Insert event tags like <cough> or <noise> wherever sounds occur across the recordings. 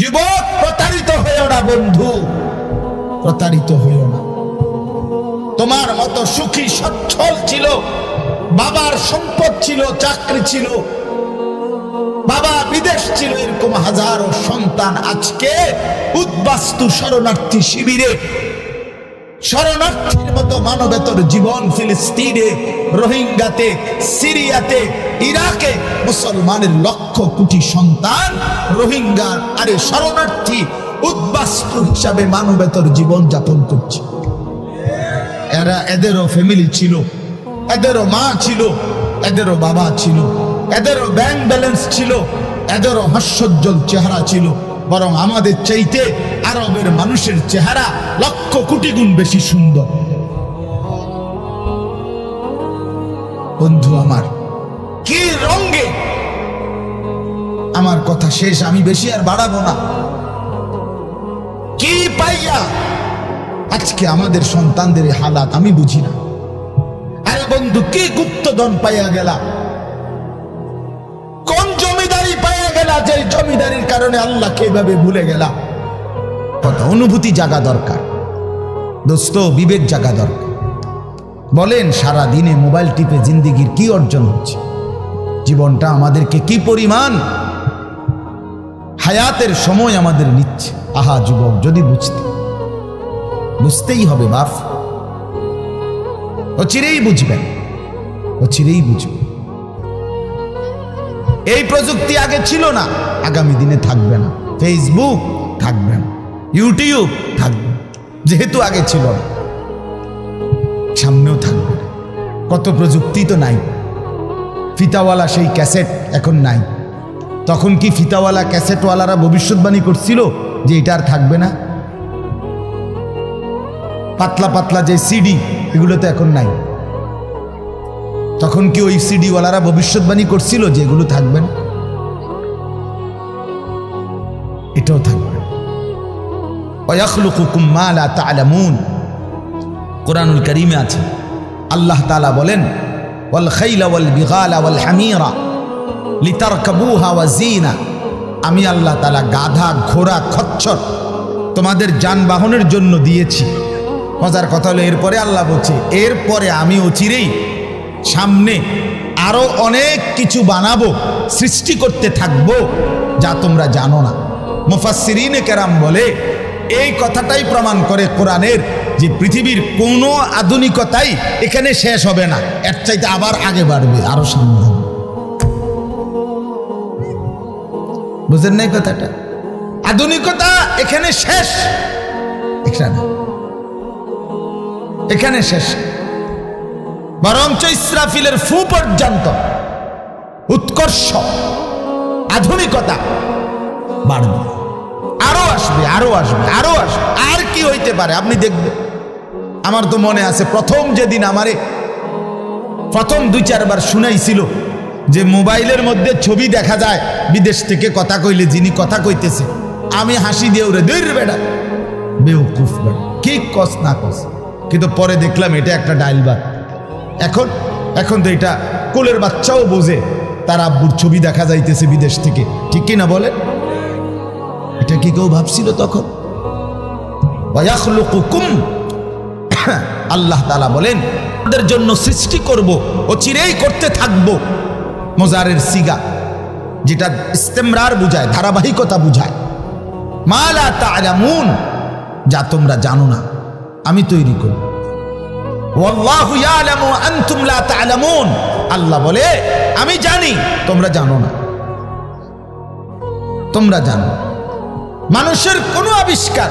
যুবক, প্রতারিত হইও না, বন্ধু। প্রতারিত হইও না। তোমার মতো সুখী, সচ্ছল ছিল। বাবার সম্পদ ছিল, চাকরি ছিল। বাবা বিদেশ ছিল, এরকম হাজারো সন্তান আজকে উদ্বাস্তু শরণার্থী শিবিরে। শরণার্থীর মতো মানবেতর জীবন ফিলিস্তিনে রোহিঙ্গাতে, সিরিয়াতে, ইরাকে মুসলমানের লক্ষ কোটি সন্তান রোহিঙ্গা আরে শরণার্থী উদ্বাস্তু হিসাবে মানবেতর জীবন যাপন করছে। এরা এদেরও ফ্যামিলি ছিল, এদেরও মা ছিল, এদেরও বাবা ছিল, এদেরও ব্যাংক ব্যালেন্স ছিল, এদেরও হাস্যোজ্জ্বল চেহারা ছিল, বরং আমাদের চাইতে আরবের মানুষের চেহারা লক্ষ কোটি গুণ বেশি সুন্দর। বন্ধু আমার। কি রঙ্গে আমার কথা শেষ আমি বেশি আর বাড়াবো না। কি পাইয়া? আজকে আমাদের সন্তানদের হালাত আমি বুঝি না। আরে বন্ধু কি গুপ্তধন পাইয়া গেলা? কোন জমিদারি পাইয়া গেলা যে জমিদারির কারণে আল্লাহকে এভাবে ভুলে গেলা? কত অনুভূতি জাগা দরকার। দোস্ত বিবেক জাগা দরকার। বলেন, সারা দিনে মোবাইল টিপে জিন্দিগির কি অর্জন হচ্ছে? জীবনটা আমাদেরকে কি পরিমাণ হায়াতের সময় আমাদের নিচ্ছে? আহা, যুবক, যদি বুঝতে। বুঝতেই হবে, বাপ। ও চিরেই বুঝবেন ও চিরেই বুঝবেন এই প্রযুক্তি আগে ছিল না, আগামী দিনে থাকবে না। ফেসবুক থাকবে না। ইউটিউব থাকবে যেহেতু আগে ছিল না। সামনেও থাকবে কত প্রযুক্তি তো নাই। ফিতাওয়ালা সেই ক্যাসেট এখন নাই। তখন কি ফিতাওয়ালা ক্যাসেটওয়ালারা ভবিষ্যৎবাণী করছিল যে এটা আর থাকবে না? পাতলা পাতলা যে সিডি এগুলো তো এখন নাই। তখন কি ওই সিডিওয়ালারা ভবিষ্যৎবাণী করছিল যে এগুলো থাকবে না? এটাও থাকবে না। ওয়াখলুকুকুম মা লা তা'লামুন। কোরআনুল করিমে আছে। আল্লাহ তালা বলেন, ওয়াল খাইলা ওয়াল বিগালা ওয়াল হামিরা লিতারকাবুহা ওয়া জিনা আমি আল্লাহ তালা গাধা, ঘোড়া, খচ্চর তোমাদের যানবাহনের জন্য দিয়েছি। মজার কথা হলো, এরপরে আল্লাহ বলছে, এরপরে আমি অচিরেই সামনে আরও অনেক কিছু বানাবো, সৃষ্টি করতে থাকব, যা তোমরা জানো না। মুফাসসিরিনে কেরাম বলে, এই কথাটাই প্রমাণ করে কোরআনের যে পৃথিবীর কোনো আধুনিকতাই এখানে শেষ হবে না। এর চাইতে আবার আগে বাড়বে, আরও সামনে বুঝেন নাই কথাটা? আধুনিকতা এখানে শেষ। এখানে। এখানে শেষ। বরঞ্চ ইসরাফিলের ফু পর্যন্ত উৎকর্ষ, আধুনিকতা বাড়বে। আরও আসবে আরও আসবে আরও আসবে। আর কি হইতে পারে? আপনি দেখবেন। আমার তো মনে আছে, প্রথম যেদিন আমারে, প্রথম দুই চারবার শুনাইছিল যে মোবাইলের মধ্যে ছবি দেখা যায়, বিদেশ থেকে কথা কইলে যিনি কথা কইতেছে। আমি হাসি দিয়ে ওরে দৈর বেড়া বেউকুফ বেড়া কি কস না কস। কিন্তু পরে দেখলাম এটা একটা ডাইল ডাইলবার এখন এখন তো এটা কোলের বাচ্চাও বোঝে, তার আব্বুর ছবি দেখা যাইতেছে বিদেশ থেকে। ঠিক কি না বলে এটা কি কেউ ভাবছিল তখন? ওয়াখলুকুকুম <coughs> আল্লাহ তালা বলেন তাদের জন্য সৃষ্টি করব ও চিরেই করতে থাকব। মোজারের সিগা, যেটা ইস্তেমরার বুঝায়, ধারাবাহিকতা বুঝায়। মালা তালামুন, যা তোমরা জানো না, আমি তৈরি করি। আল্লাহ বলে, আমি জানি, তোমরা জানো না। তোমরা জানো মানুষের কোনো আবিষ্কার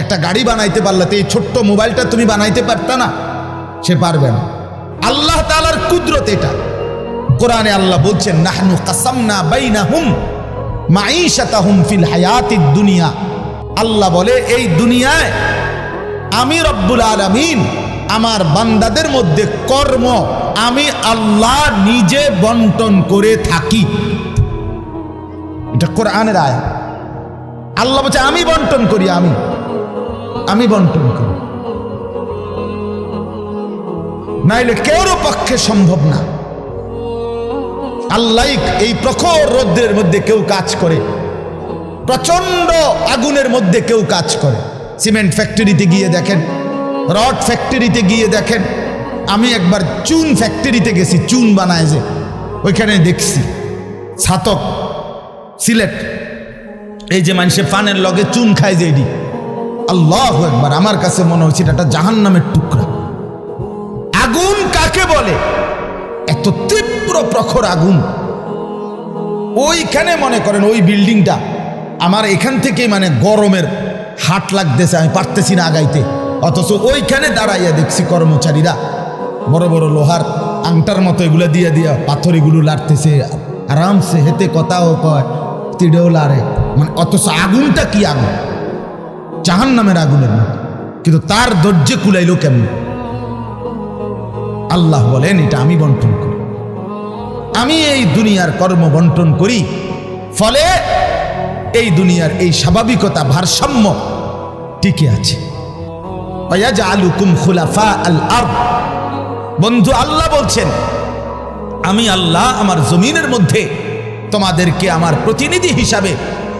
একটা গাড়ি বানাইতে পারলে এই ছোট্ট মোবাইলটা তুমি বানাইতে পারতা না, সে পারবে না। আল্লাহ তালার কুদরত এটা। কোরআনে আল্লাহ বলছেন, নাহনু কাসামনা বাইনাহুম মাঈশাতাহুম ফিল হায়াতিদ দুনিয়া। আল্লাহ বলে, এই দুনিয়ায় আমি রব্বুল আলামিন আমার বান্দাদের মধ্যে কর্ম আমি আল্লাহ নিজে বন্টন করে থাকি। এটা কোরআনের আয়া আল্লাহ বলছে, আমি বন্টন করি, আমি। আমি বন্টন করি নাইলে কেউরও পক্ষে সম্ভব না। আল্লাহ এই প্রখর রৌদ্রের মধ্যে কেউ কাজ করে। প্রচণ্ড আগুনের মধ্যে কেউ কাজ করে। সিমেন্ট ফ্যাক্টরিতে গিয়ে দেখেন, রড ফ্যাক্টরিতে গিয়ে দেখেন। আমি একবার চুন ফ্যাক্টরিতে গেছি, চুন বানায় যে, ওইখানে দেখছি। ছাতক, সিলেট। এই যে মানুষে পানের লগে চুন খায় যে এডি আল্লাহ একবার আমার কাছে মনে হচ্ছে এটা জাহান নামের টুকরা। আগুন কাকে বলে? এত তীব্র প্রখর আগুন। ওইখানে মনে করেন ওই বিল্ডিংটা আমার এখান থেকে মানে গরমের হাট লাগতেছে, আমি পারতেছি না আগাইতে। অথচ ওইখানে দাঁড়াইয়া দেখছি কর্মচারীরা, বড় বড় লোহার আংটার মতো এগুলো দিয়ে দিয়া পাথর এগুলো লাড়তেছে। আরামসে হেতে কথাও কয়, তিড়েও লাড়ে। মানে অথচ আগুনটা কি আগুন? জাহান নামের আগুনের মতো। কিন্তু তার ধৈর্য কুলাইলো কেমন? আল্লাহ বলেন, এটা আমি বন্টন করি। আমি এই দুনিয়ার কর্ম বন্টন করি, ফলে এই দুনিয়ার এই স্বাভাবিকতা ভারসাম্য টিকে আছে। বন্ধু, আল্লাহ বলছেন, আমি আল্লাহ আমার জমিনের মধ্যে তোমাদেরকে আমার প্রতিনিধি হিসাবে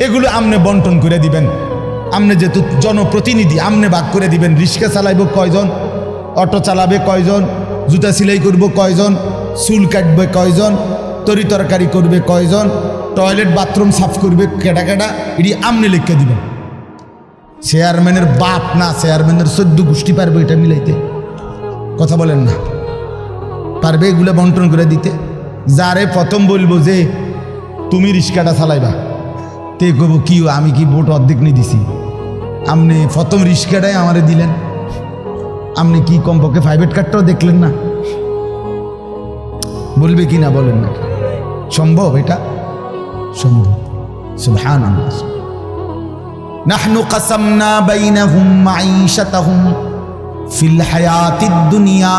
এগুলো আমনে বন্টন করে দিবেন। আমনে যেহেতু জনপ্রতিনিধি, আমনে ভাগ করে দিবেন। রিক্সা চালাইব কয়জন? অটো চালাবে কয়জন? জুতা সেলাই করব কয়জন? চুল কাটবে কয়জন? তরি তরকারি করবে কয়জন? টয়লেট, বাথরুম সাফ করবে কেটা কেটা এটি আমনে লিখে দিবেন। চেয়ারম্যানের বাপ না, চেয়ারম্যানের সদ্য গোষ্ঠী পারবে এটা মিলাইতে। কথা বলেন না। পারবে এগুলো বন্টন করে দিতে। যারে প্রথম বলব যে, তুমি রিক্সাটা চালাইবা। তে কব কি আমি কি ভোট অর্ধেক নিয়ে দিছি আপনি প্রথম রিক্সাটাই আমারে দিলেন আপনি কি কমপক্ষে প্রাইভেট কার্ডটাও দেখলেন না বলবে কি না বলেন না সম্ভব এটা সম্ভব সুবহান نحن قسمنا بينهم معيشتهم في الحياة الدنيا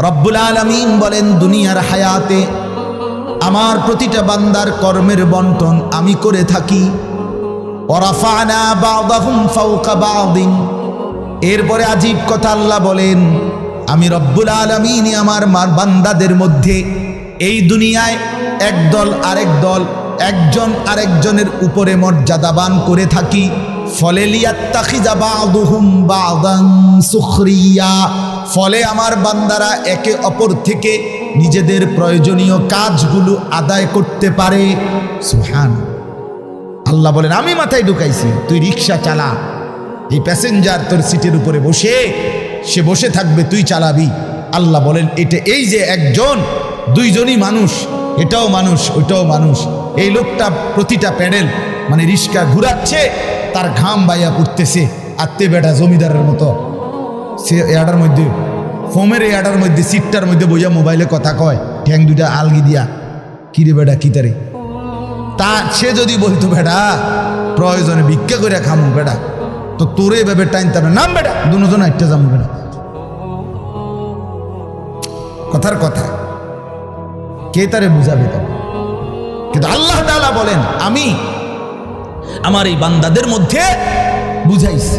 রব্বুল আলমিন বলেন দুনিয়ার হায়াতে আমার প্রতিটা বান্দার কর্মের বন্টন আমি করে থাকি। ওরাফানা বাদিন। এরপরে আজীব কথা আল্লাহ বলেন, আমি রব্বুল আলমিন আমার মার বান্দাদের মধ্যে এই দুনিয়ায় এক দল আরেক দল, একজন আরেকজনের উপরে মর্যাদাবান করে থাকি। ফলে ফলে আমার বান্দারা একে অপর থেকে নিজেদের প্রয়োজনীয় কাজগুলো আদায় করতে পারে। সুহান আল্লাহ বলেন, আমি মাথায় ঢুকাইছি, তুই রিক্সা চালা। এই প্যাসেঞ্জার তোর সিটের উপরে বসে, সে বসে থাকবে, তুই চালাবি। আল্লাহ বলেন, এটা এই যে একজন, দুইজনই মানুষ, এটাও মানুষ, ওইটাও মানুষ। এই লোকটা প্রতিটা প্যাডেল মানে রিক্সা ঘুরাচ্ছে, তার ঘাম বাইয়া পড়তেছে, আত্মে বেটা জমিদারের মতো। সে এটার মধ্যে ফোমের এয়াটার মধ্যে, সিটটার মধ্যে বইয়া মোবাইলে কথা কয়। ঠ্যাং দুইটা আলগি দিয়া। কিরে বেটা, কি তারে? তা সে যদি বলতো, বেটা, প্রয়োজনে ভিক্ষা করে খামু, বেটা। তো তোরে এভাবে টাইনতে হবে। নাম বেটা, দুজন একটা যাব বেটা। কথার কথা। কে তারে বুঝাবে? তবে কিন্তু আল্লাহ তাআলা বলেন, আমি আমার এই বান্দাদের মধ্যে বুঝাইছি।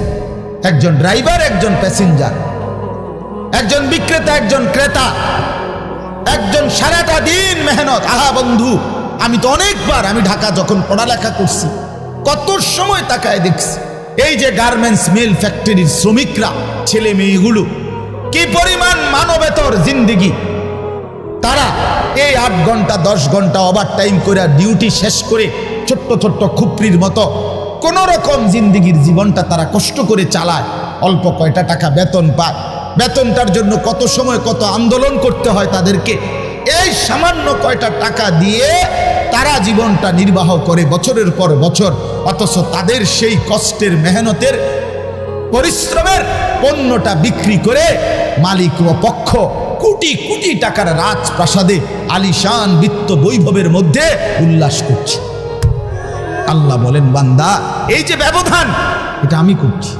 একজন ড্রাইভার, একজন প্যাসেঞ্জার। একজন বিক্রেতা, একজন ক্রেতা, একজন সারাটা দিন মেহনত। আহা বন্ধু, আমি তো অনেকবার আমি ঢাকা যখন পড়ালেখা করছি, কত সময় তাকায় দেখছি। এই যে গার্মেন্টস মিল ফ্যাক্টরির শ্রমিকরা, ছেলে মেয়েগুলো, কি পরিমাণ মানবেতর জিন্দিগি। তারা এই আট ঘণ্টা, দশ ঘণ্টা ওভার টাইম করে ডিউটি শেষ করে ছোট্ট ছোট্ট খুপরির মতো কোন রকম জিন্দিগির জীবনটা তারা কষ্ট করে চালায়। অল্প কয়টা টাকা বেতন পায়। বেতনটার জন্য কত সময় কত আন্দোলন করতে হয় তাদেরকে। এই সামান্য কয়টা টাকা দিয়ে তারা জীবনটা নির্বাহ করে বছরের পর বছর। অথচ তাদের সেই কষ্টের মেহনতের, পরিশ্রমের পণ্যটা বিক্রি করে মালিক ও পক্ষ কোটি কোটি টাকার রাজপ্রাসাদে আলিশান বিত্ত বৈভবের মধ্যে উল্লাস করছে। আল্লাহ বলেন, বান্দা, এই যে ব্যবধান, এটা আমি করছি।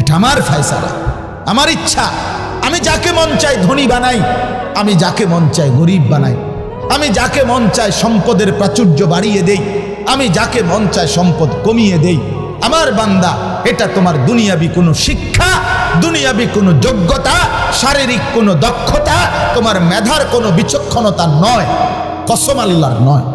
এটা আমার ফয়সালা। আমার ইচ্ছা, আমি যাকে মন চাই ধনী বানাই, আমি যাকে মন চাই গরিব বানাই। আমি যাকে মন চাই সম্পদের প্রাচুর্য বাড়িয়ে দেই, আমি যাকে মন চাই সম্পদ কমিয়ে দেই। আমার বান্দা, এটা তোমার দুনিয়াবি কোনো শিক্ষা, দুনিয়াবি কোনো যোগ্যতা, শারীরিক কোনো দক্ষতা, তোমার মেধার কোনো বিচক্ষণতা নয়, কসম আল্লাহর নয়।